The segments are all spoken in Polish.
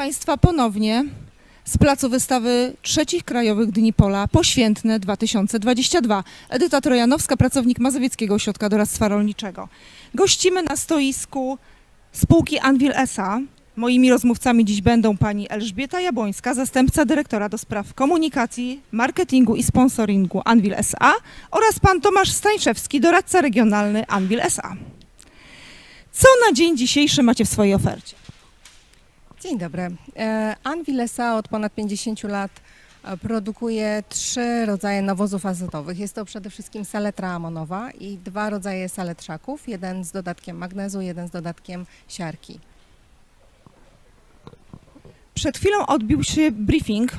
Państwa ponownie z placu wystawy trzecich Krajowych Dni Pola Poświętne 2022. Edyta Trojanowska, pracownik Mazowieckiego Ośrodka Doradztwa Rolniczego. Gościmy na stoisku spółki Anvil S.A. Moimi rozmówcami dziś będą pani Elżbieta Jabłońska, zastępca dyrektora do spraw komunikacji, marketingu i sponsoringu Anvil S.A. oraz pan Tomasz Stańszewski, doradca regionalny Anvil S.A. Co na dzień dzisiejszy macie w swojej ofercie? Dzień dobry. E, Anvil S.A. od ponad 50 lat e, produkuje trzy rodzaje nawozów azotowych. Jest to przede wszystkim saletra amonowa i dwa rodzaje saletrzaków, jeden z dodatkiem magnezu, jeden z dodatkiem siarki. Przed chwilą odbił się briefing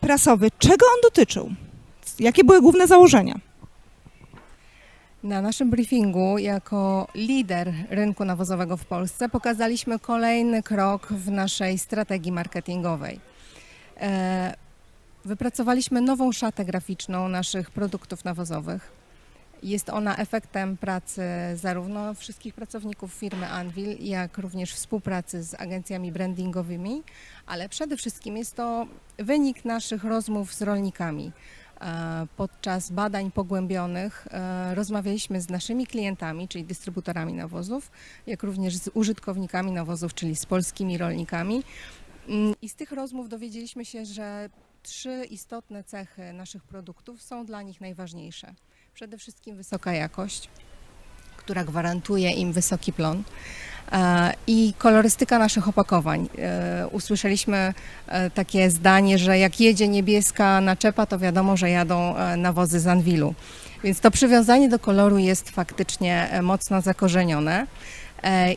prasowy. Czego on dotyczył? Jakie były główne założenia? Na naszym briefingu jako lider rynku nawozowego w Polsce pokazaliśmy kolejny krok w naszej strategii marketingowej. E, Wypracowaliśmy nową szatę graficzną naszych produktów nawozowych. Jest ona efektem pracy zarówno wszystkich pracowników firmy Anvil, jak również współpracy z agencjami brandingowymi, ale przede wszystkim jest to wynik naszych rozmów z rolnikami. E, Podczas badań pogłębionych e, rozmawialiśmy z naszymi klientami, czyli dystrybutorami nawozów, jak również z użytkownikami nawozów, czyli z polskimi rolnikami. Mm, I z tych rozmów dowiedzieliśmy się, że trzy istotne cechy naszych produktów są dla nich najważniejsze. Przede wszystkim wysoka jakość, która gwarantuje im wysoki plon. E, I kolorystyka naszych opakowań. E, Usłyszeliśmy e, takie zdanie, że jak jedzie niebieska naczepa, to wiadomo, że jadą nawozy z Anwilu. Więc to przywiązanie do koloru jest faktycznie mocno zakorzenione.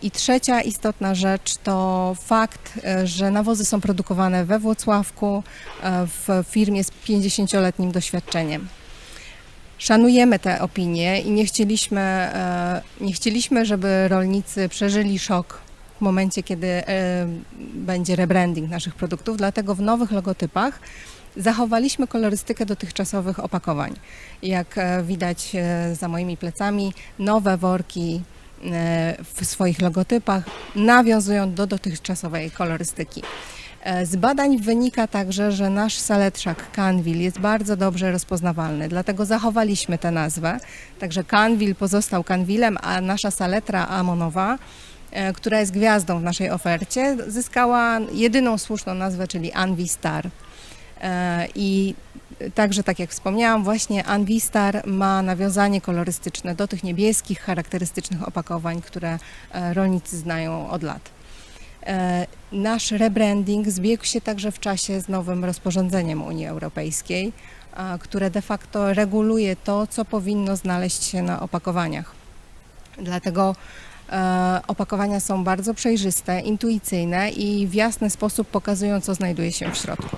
I trzecia istotna rzecz to fakt, że nawozy są produkowane we Włocławku w firmie z 50-letnim doświadczeniem. Szanujemy te opinie i nie chcieliśmy, e, nie chcieliśmy, żeby rolnicy przeżyli szok w momencie, kiedy e, będzie rebranding naszych produktów, dlatego w nowych logotypach zachowaliśmy kolorystykę dotychczasowych opakowań. Jak e, widać za moimi plecami, nowe worki w swoich logotypach nawiązują do dotychczasowej kolorystyki. E, Z badań wynika także, że nasz saletrzak Canvil jest bardzo dobrze rozpoznawalny, dlatego zachowaliśmy tę nazwę. Także Canvil pozostał Canvilem, a nasza saletra amonowa, e, która jest gwiazdą w naszej ofercie, zyskała jedyną słuszną nazwę, czyli Anvistar. E, I także, tak jak wspomniałam, właśnie Anvistar ma nawiązanie kolorystyczne do tych niebieskich, charakterystycznych opakowań, które rolnicy znają od lat. E, Nasz rebranding zbiegł się także w czasie z nowym rozporządzeniem Unii Europejskiej, a, które de facto reguluje to, co powinno znaleźć się na opakowaniach. Dlatego e, opakowania są bardzo przejrzyste, intuicyjne i w jasny sposób pokazują, co znajduje się w środku.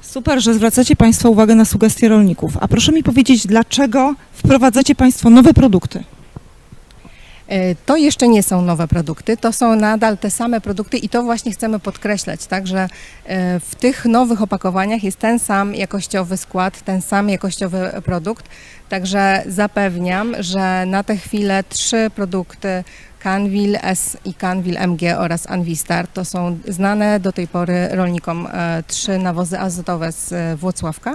Super, że zwracacie Państwo uwagę na sugestie rolników. A proszę mi powiedzieć, dlaczego wprowadzacie Państwo nowe produkty? E, To jeszcze nie są nowe produkty, to są nadal te same produkty i to właśnie chcemy podkreślać, tak, że e, w tych nowych opakowaniach jest ten sam jakościowy skład, ten sam jakościowy produkt, także zapewniam, że na tę chwilę trzy produkty Canvil S i Canvil MG oraz Anvistar to są znane do tej pory rolnikom e, trzy nawozy azotowe z Włocławka.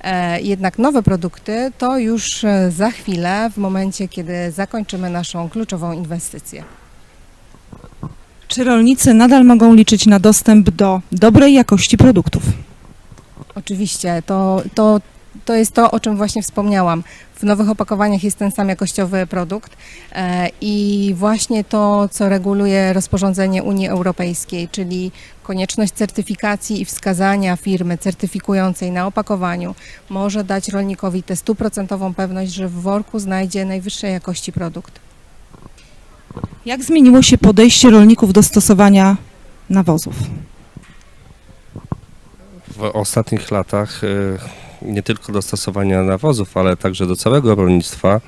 E, Jednak nowe produkty to już e, za chwilę, w momencie, kiedy zakończymy naszą kluczową inwestycję. Czy rolnicy nadal mogą liczyć na dostęp do dobrej jakości produktów? Oczywiście, to, to, to jest to, o czym właśnie wspomniałam. W nowych opakowaniach jest ten sam jakościowy produkt e, i właśnie to, co reguluje rozporządzenie Unii Europejskiej, czyli konieczność certyfikacji i wskazania firmy certyfikującej na opakowaniu, może dać rolnikowi tę stuprocentową pewność, że w worku znajdzie najwyższej jakości produkt. Jak zmieniło się podejście rolników do stosowania nawozów? w ostatnich latach y, nie tylko do stosowania nawozów, ale także do całego rolnictwa.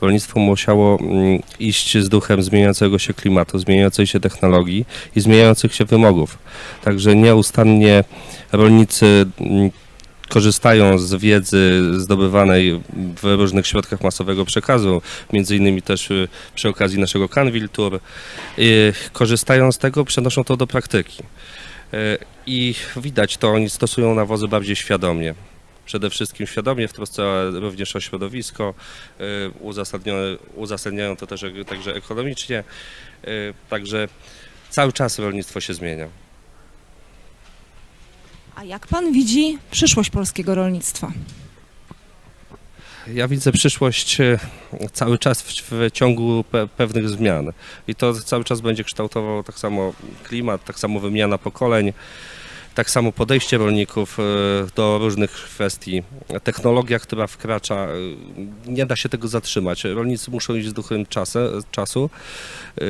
Rolnictwo musiało mm, iść z duchem zmieniającego się klimatu, zmieniającej się technologii i zmieniających się wymogów. Także nieustannie rolnicy mm, korzystają z wiedzy zdobywanej w różnych środkach masowego przekazu, między innymi też y, przy okazji naszego Canville Tour. Y, Korzystają z tego, przenoszą to do praktyki. Y, I widać to, oni stosują nawozy bardziej świadomie. Przede wszystkim świadomie, w trosce również o środowisko, y, uzasadniają to też także ekonomicznie, y, także cały czas rolnictwo się zmienia. A jak pan widzi przyszłość polskiego rolnictwa? Ja widzę przyszłość e, cały czas w, w ciągu pe, pewnych zmian i to cały czas będzie kształtował tak samo klimat, tak samo wymiana pokoleń, tak samo podejście rolników e, do różnych kwestii. Technologia, która wkracza, e, nie da się tego zatrzymać. Rolnicy muszą iść z duchem czasu, e,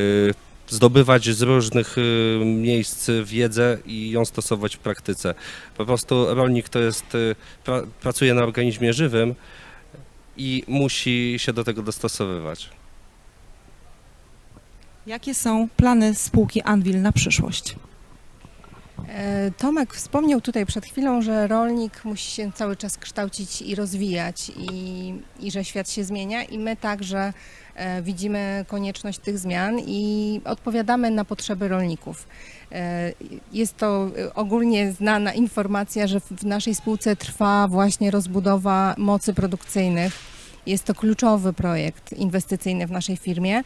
zdobywać z różnych miejsc wiedzę i ją stosować w praktyce. Po prostu rolnik to jest, pra, pracuje na organizmie żywym, i musi się do tego dostosowywać. Jakie są plany spółki Anvil na przyszłość? E, Tomek wspomniał tutaj przed chwilą, że rolnik musi się cały czas kształcić i rozwijać i, i że świat się zmienia i my także e, widzimy konieczność tych zmian i odpowiadamy na potrzeby rolników. E, Jest to ogólnie znana informacja, że w naszej spółce trwa właśnie rozbudowa mocy produkcyjnych. Jest to kluczowy projekt inwestycyjny w naszej firmie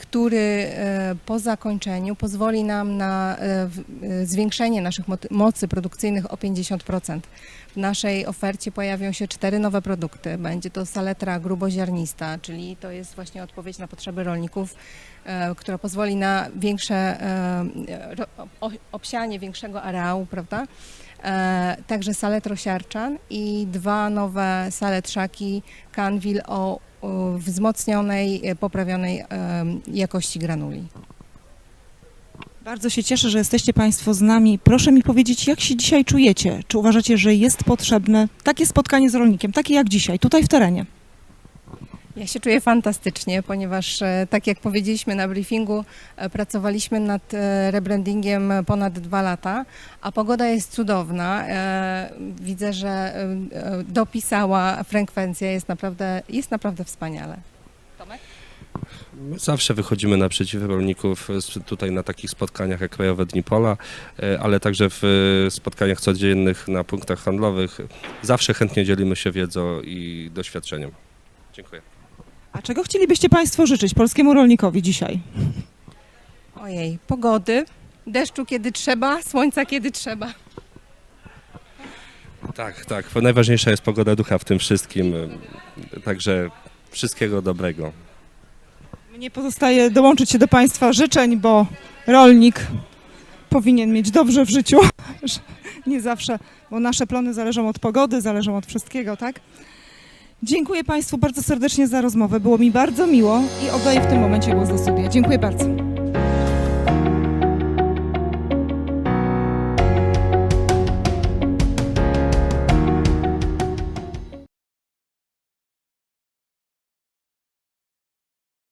który e, po zakończeniu pozwoli nam na e, e, zwiększenie naszych mocy produkcyjnych o 50%. W naszej ofercie pojawią się cztery nowe produkty. Będzie to saletra gruboziarnista, czyli to jest właśnie odpowiedź na potrzeby rolników, która pozwoli na większe obsianie większego areału, prawda? Także saletrosiarczan i dwa nowe saletrzaki o, o wzmocnionej, e, poprawionej em, jakości granuli. Bardzo się cieszę, że jesteście Państwo z nami. Proszę mi powiedzieć, jak się dzisiaj czujecie? Czy uważacie, że jest potrzebne takie spotkanie z rolnikiem, takie jak dzisiaj, tutaj w terenie? Ja się czuję fantastycznie, ponieważ e, tak jak powiedzieliśmy na briefingu, e, pracowaliśmy nad e, rebrandingiem ponad dwa lata, a pogoda jest cudowna. Widzę, że dopisała frekwencja, jest naprawdę, jest naprawdę wspaniale. Tomek? My zawsze wychodzimy naprzeciw rolników tutaj na takich spotkaniach jak Krajowe Dni Pola, ale także w spotkaniach codziennych na punktach handlowych. Zawsze chętnie dzielimy się wiedzą i doświadczeniem. Dziękuję. A czego chcielibyście Państwo życzyć polskiemu rolnikowi dzisiaj? Ojej, pogody, deszczu kiedy trzeba, słońca kiedy trzeba. Tak, tak. Najważniejsza jest pogoda ducha w tym wszystkim. Także wszystkiego dobrego. Mnie pozostaje dołączyć się do Państwa życzeń, bo rolnik powinien mieć dobrze w życiu. że Nie zawsze, bo nasze plony zależą od pogody, zależą od wszystkiego, tak? Dziękuję Państwu bardzo serdecznie za rozmowę. Było mi bardzo miło i oddaję w tym momencie głos do studia. Dziękuję bardzo.